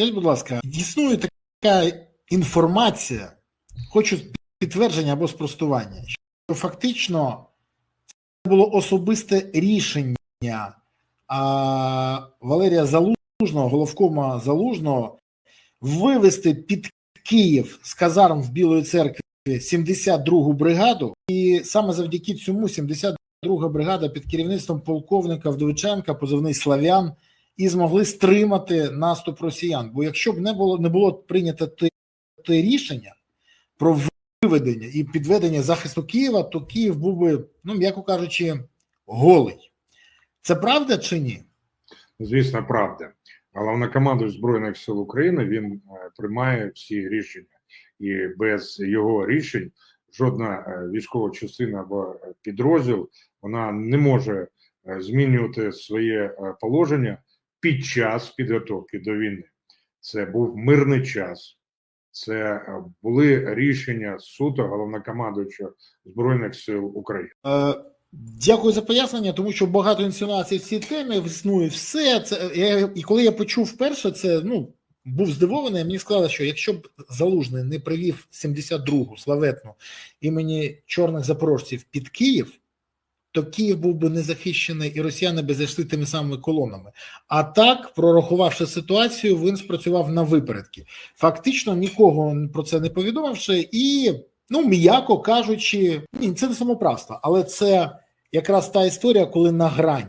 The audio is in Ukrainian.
Скажіть, будь ласка, існує така інформація, хочу підтвердження або спростування, що фактично це було особисте рішення а, Валерія Залужного, головкома Залужного, вивести під Київ з казарм в Білої церкві 72-гу бригаду, і саме завдяки цьому 72-га бригада під керівництвом полковника Вдовиченка, позивний Славян, і змогли стримати наступ росіян. Бо якщо б не було не було прийнято те, те рішення про виведення і підведення захисту Києва, то Київ був би, ну м'яко кажучи, голий. Це правда чи ні? Звісно, правда. Головнокомандуючий Збройних сил України він е, приймає всі рішення, і без його рішень жодна е, військова частина або е, підрозділ вона не може змінювати своє положення під час підготовки до війни. Це був мирний час. Це е, були рішення суто головнокомандуючого збройних сил України. Е, Дякую за пояснення, тому що багато інсинуацій в цій темі існує все. Це я, і коли я почув вперше, це ну був здивований. Мені сказали, що якщо б залужний не привів 72-гу славетну імені чорних запорожців під Київ, то Київ був би не захищений, і росіяни би зайшли тими самими колонами. А так, прорахувавши ситуацію, він спрацював на випередки. Фактично нікого про це не повідомивши, і ну м'яко кажучи, ні, це не самоправство, але це якраз та історія, коли на грань